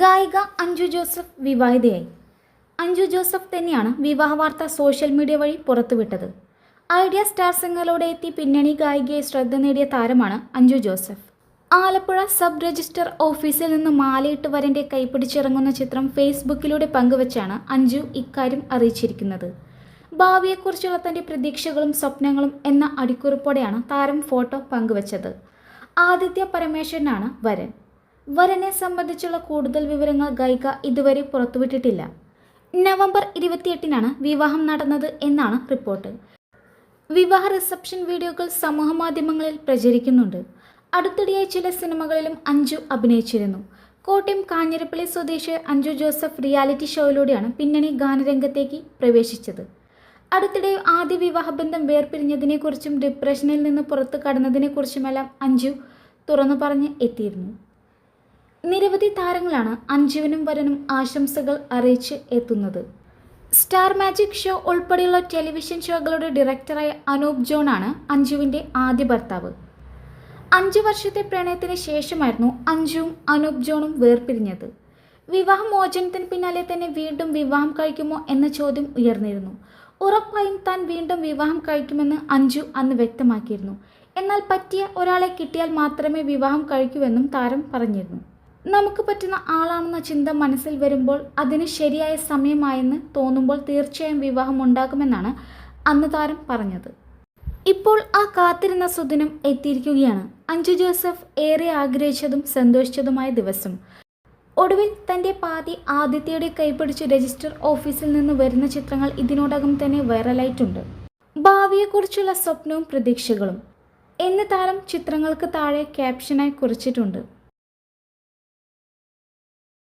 ഗായിക അഞ്ജു ജോസഫ് വിവാഹിതയായി. അഞ്ജു ജോസഫ് തന്നെയാണ് വിവാഹ വാർത്ത സോഷ്യൽ മീഡിയ വഴി പുറത്തുവിട്ടത്. ഐഡിയ സ്റ്റാർ സിംഗറിലൂടെ എത്തി പിന്നണി ഗായികയെ ശ്രദ്ധ നേടിയ താരമാണ് അഞ്ജു ജോസഫ്. ആലപ്പുഴ സബ് രജിസ്റ്റർ ഓഫീസിൽ നിന്ന് മാലയിട്ട് വരന്റെ കൈപ്പിടിച്ചിറങ്ങുന്ന ചിത്രം ഫേസ്ബുക്കിലൂടെ പങ്കുവച്ചാണ് അഞ്ജു ഇക്കാര്യം അറിയിച്ചിരിക്കുന്നത്. ഭാവിയെക്കുറിച്ചുള്ള തന്റെ പ്രതീക്ഷകളും സ്വപ്നങ്ങളും എന്ന അടിക്കുറിപ്പോടെയാണ് താരം ഫോട്ടോ പങ്കുവച്ചത്. ആദിത്യ പരമേശ്വരനാണ് വരൻ. വരനെ സംബന്ധിച്ചുള്ള കൂടുതൽ വിവരങ്ങൾ ഗൈക ഇതുവരെ പുറത്തുവിട്ടിട്ടില്ല. നവംബർ ഇരുപത്തിയെട്ടിനാണ് വിവാഹം നടന്നത് എന്നാണ് റിപ്പോർട്ട്. വിവാഹ റിസപ്ഷൻ വീഡിയോകൾ സമൂഹമാധ്യമങ്ങളിൽ പ്രചരിക്കുന്നുണ്ട്. അടുത്തിടെയായി ചില സിനിമകളിലും അഞ്ജു അഭിനയിച്ചിരുന്നു. കോട്ടയം കാഞ്ഞിരപ്പള്ളി സ്വദേശി അഞ്ജു ജോസഫ് റിയാലിറ്റി ഷോയിലൂടെയാണ് പിന്നണി ഗാനരംഗത്തേക്ക് പ്രവേശിച്ചത്. അടുത്തിടെ ആദ്യ വിവാഹബന്ധം വേർപിരിഞ്ഞതിനെക്കുറിച്ചും ഡിപ്രഷനിൽ നിന്ന് പുറത്തു കടന്നതിനെക്കുറിച്ചുമെല്ലാം അഞ്ജു തുറന്നു പറഞ്ഞ് എത്തിയിരുന്നു. നിരവധി താരങ്ങളാണ് അഞ്ജുവിനും വരനും ആശംസകൾ അറിയിച്ച് എത്തുന്നത്. സ്റ്റാർ മാജിക് ഷോ ഉൾപ്പെടെയുള്ള ടെലിവിഷൻ ഷോകളുടെ ഡയറക്ടറായ അനൂപ് ജോൺ ആണ് അഞ്ജുവിന്റെ ആദ്യ ഭർത്താവ്. അഞ്ചു വർഷത്തെ പ്രണയത്തിന് ശേഷമായിരുന്നു അഞ്ജുവും അനൂപ് ജോണും വേർപിരിഞ്ഞത്. വിവാഹമോചനത്തിന് പിന്നാലെ തന്നെ വീണ്ടും വിവാഹം കഴിക്കുമോ എന്ന ചോദ്യം ഉയർന്നിരുന്നു. ഉറപ്പായും താൻ വീണ്ടും വിവാഹം കഴിക്കുമെന്ന് അഞ്ജു അന്ന് വ്യക്തമാക്കിയിരുന്നു. എന്നാൽ പറ്റിയ ഒരാളെ കിട്ടിയാൽ മാത്രമേ വിവാഹം കഴിക്കൂവെന്നും താരം പറഞ്ഞിരുന്നു. നമുക്ക് പറ്റുന്ന ആളാണെന്ന ചിന്ത മനസ്സിൽ വരുമ്പോൾ അതിന് ശരിയായ സമയമായെന്ന് തോന്നുമ്പോൾ തീർച്ചയായും വിവാഹം ഉണ്ടാകുമെന്നാണ് അന്ന് താരം പറഞ്ഞത്. ഇപ്പോൾ ആ കാത്തിരുന്ന സുദിനം എത്തിയിരിക്കുകയാണ്. അഞ്ജു ജോസഫ് ഏറെ ആഗ്രഹിച്ചതും സന്തോഷിച്ചതുമായ ദിവസം. ഒടുവിൽ തന്റെ പാതി ആദിത്യയുടെ കൈപ്പിടിച്ച് രജിസ്റ്റർ ഓഫീസിൽ നിന്ന് വരുന്ന ചിത്രങ്ങൾ ഇതിനോടകം തന്നെ വൈറലായിട്ടുണ്ട്. ഭാവിയെക്കുറിച്ചുള്ള സ്വപ്നവും പ്രതീക്ഷകളും. എന്ന് താരം ചിത്രങ്ങൾക്ക് താഴെ ക്യാപ്ഷനായി കുറിച്ചിട്ടുണ്ട്.